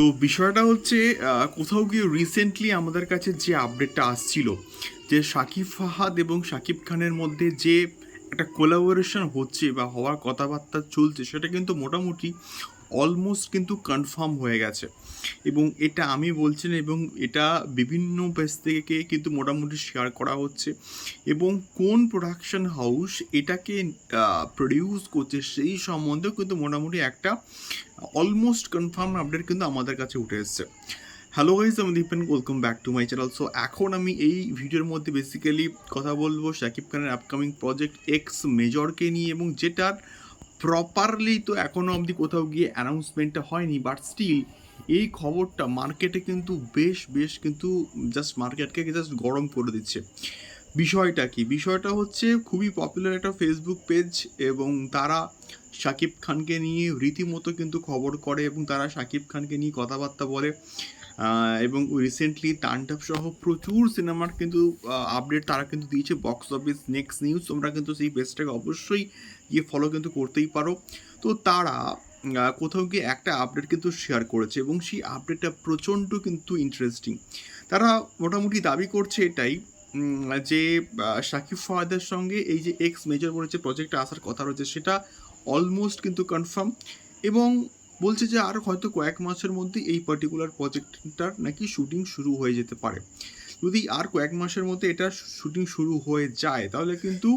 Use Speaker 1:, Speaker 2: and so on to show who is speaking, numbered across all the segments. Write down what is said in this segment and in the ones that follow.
Speaker 1: তো বিষয়টা হচ্ছে কোথাও গিয়ে রিসেন্টলি আমাদের কাছে যে আপডেটটা আসছিল, যে শাকিব ফাহাদ এবং শাকিব খানের মধ্যে যে একটা কোলাবোরেশন হচ্ছে বা হওয়ার কথাবার্তা চলছে, সেটা কিন্তু মোটামুটি অলমোস্ট কিন্তু কনফার্ম হয়ে গেছে। এবং এটা আমি বলছি না, এবং এটা বিভিন্ন পেজ থেকে কিন্তু মোটামুটি শেয়ার করা হচ্ছে। এবং কোন প্রোডাকশন হাউস এটাকে প্রডিউস করছে সেই সম্বন্ধেও কিন্তু মোটামুটি একটা অলমোস্ট কনফার্ম আপডেট কিন্তু আমাদের কাছে উঠে এসছে। হ্যালো গাইজ আমি Dipen welcome back to my channel so এখন আমি এই ভিডিওর মধ্যে বেসিক্যালি কথা বলব শাকিব খানের আপকামিং প্রজেক্ট এক্স মেজরকে নিয়ে এবং যেটার প্রপারলি তো এখনও অবধি কোথাও গিয়ে অ্যানাউন্সমেন্টটা হয়নি বাট স্টিল এই খবরটা মার্কেটে কিন্তু বেশ বেশ কিন্তু জাস্ট মার্কেটকে জাস্ট গরম করে দিচ্ছে। বিষয়টা কি? বিষয়টা হচ্ছে খুবই পপুলার একটা ফেসবুক পেজ এবং তারা শাকিব খানকে নিয়ে রীতিমতো কিন্তু খবর করে এবং তারা শাকিব খানকে নিয়ে কথাবার্তা বলে। এবং রিসেন্টলি তান্ডব সহ প্রচুর সিনেমার কিন্তু আপডেট তারা কিন্তু দিয়েছে বক্স অফিস নেক্সট নিউজ তোমরা কিন্তু সেই পেজটাকে অবশ্যই গিয়ে ফলো কিন্তু করতেই পারো। তো তারা কোথাও গিয়ে একটা আপডেট কিন্তু শেয়ার করেছে এবং সেই আপডেটটা প্রচণ্ড কিন্তু ইন্টারেস্টিং তারা মোটামুটি দাবি করছে এটাই যে শাকিব ফাহাদের সঙ্গে এই যে এক্স মেজর বলে যে প্রজেক্টটা আসার কথা রয়েছে, সেটা অলমোস্ট কিন্তু কনফার্ম এবং বলছে যে আর হয়তো কয়েক মাসের মধ্যে এই পার্টিকুলার প্রজেক্টটার নাকি শুটিং শুরু হয়ে যেতে পারে। যদি আর কয়েক মাসের মধ্যে এটা শুটিং শুরু হয়ে যায়, তাহলে কিন্তু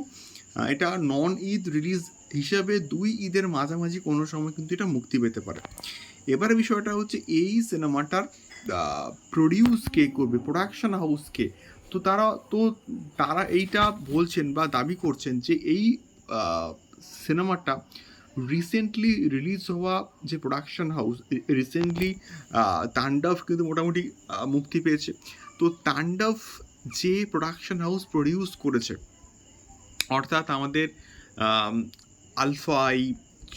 Speaker 1: এটা নন ঈদ রিলিজ হিসাবে দুই ঈদের মাঝামাঝি কোনো সময় কিন্তু এটা মুক্তি পেতে পারে। এবারে বিষয়টা হচ্ছে এই সিনেমাটার প্রডিউস কে করবে প্রোডাকশন হাউস কে? তো তারা তো তারা এইটা বলছেন বা দাবি করছেন যে এই সিনেমাটা রিসেন্টলি রিলিজ হওয়া যে প্রোডাকশন হাউস রিসেন্টলি তাণ্ডব কিন্তু মোটামুটি মুক্তি পেয়েছে। তো তাণ্ডব যে প্রোডাকশন হাউস প্রডিউস করেছে, অর্থাৎ আমাদের আলফাই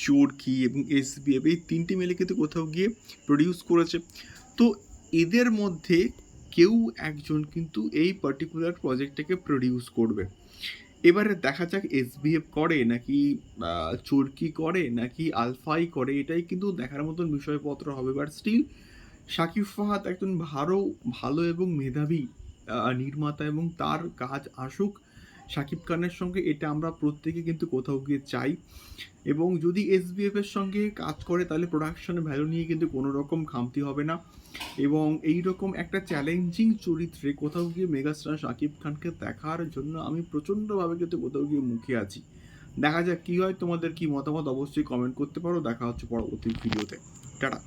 Speaker 1: চোরকি এবং এসবিএফ, এই তিনটে মিলে কিন্তু কোথাও গিয়ে প্রডিউস করেছে। তো এদের মধ্যে কেউ একজন কিন্তু এই পার্টিকুলার প্রজেক্টটাকে প্রডিউস করবে। এবারে দেখা যাক এসবিএফ করে নাকি চোরকি করে নাকি আলফাই করে, এটাই কিন্তু দেখার মতন বিষয়পত্র হবে। বাট স্টিল শাকিব ফাহাদ একজন ভালো ভালো এবং মেধাবী নির্মাতা এবং তার কাজ আসুক শাকিব খানের সঙ্গে, এটা আমরা প্রত্যেকে কিন্তু কোথাও গিয়ে চাই। এবং যদি এসবিএফ এর সঙ্গে কাজ করে, তাহলে প্রোডাকশনের ভ্যালু নিয়ে কিন্তু কোনো রকম খামতি হবে না। এবং এই রকম একটা চ্যালেঞ্জিং চরিত্রে কোথাও গিয়ে মেগাস্টার শাকিব খানকে দেখার জন্য আমি প্রচণ্ডভাবে কিন্তু কোথাও গিয়ে মুখে আছি। দেখা যাক কী হয়, তোমাদের কি মতামত অবশ্যই কমেন্ট করতে পারো। দেখা হচ্ছে পরবর্তী ভিডিওতে টাটা।